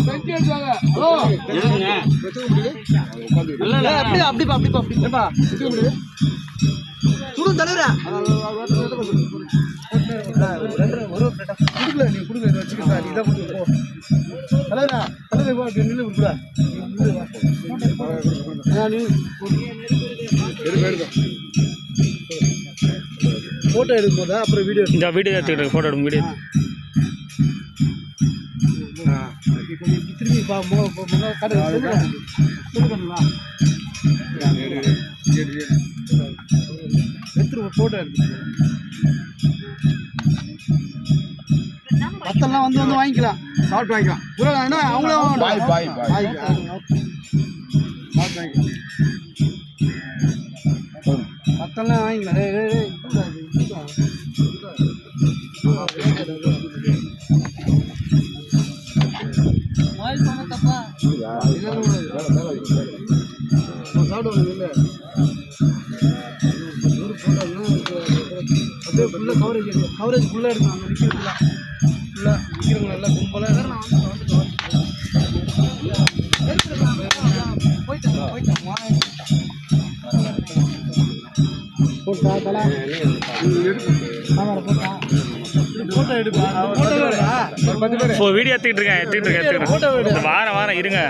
செஞ்சு அப்படியே அப்படிப்பா அப்படிப்பா அப்படிப்பா சுடு தலைவரா கொடுக்கல நீ கொடுங்க இதை வச்சுக்கிறதா நீ தான் கொடுக்க போ தலைவரா தலைவர் போ அப்படி நில்லு கொடுக்குறா ஃபோட்டோ எடுக்கும் போதா அப்புறம் வீடியோ இந்த வீடியோ எடுத்துக்கிட்டு ஃபோட்டோ எடுக்கும் வீடியோ திரும்பி எடுத்துருவோம் ஃபோட்டோ எடுத்து மத்தெல்லாம் வந்து வந்து வாங்கிக்கலாம். சாப்பிட்டு வாங்கிக்கலாம். என்ன? அவங்களும் பாய் பாய் பாய். மத்தெல்லாம் வாங்கிக்கலாம். அப்படியே ஃபுல்லாக கவரேஜ் கவரேஜ் ஃபுல்லாக எடுக்கும் அங்கே நிற்கிறவங்களா ஃபுல்லாக நிற்கிறவங்க எல்லாம் கும்பலாக நான் வந்து போட்டா. வீடியோ எடுத்துக்கிட்டு இருக்கேன் எடுத்துக்கிட்டு இருக்கேன் வாரம் வாரம் இருங்க.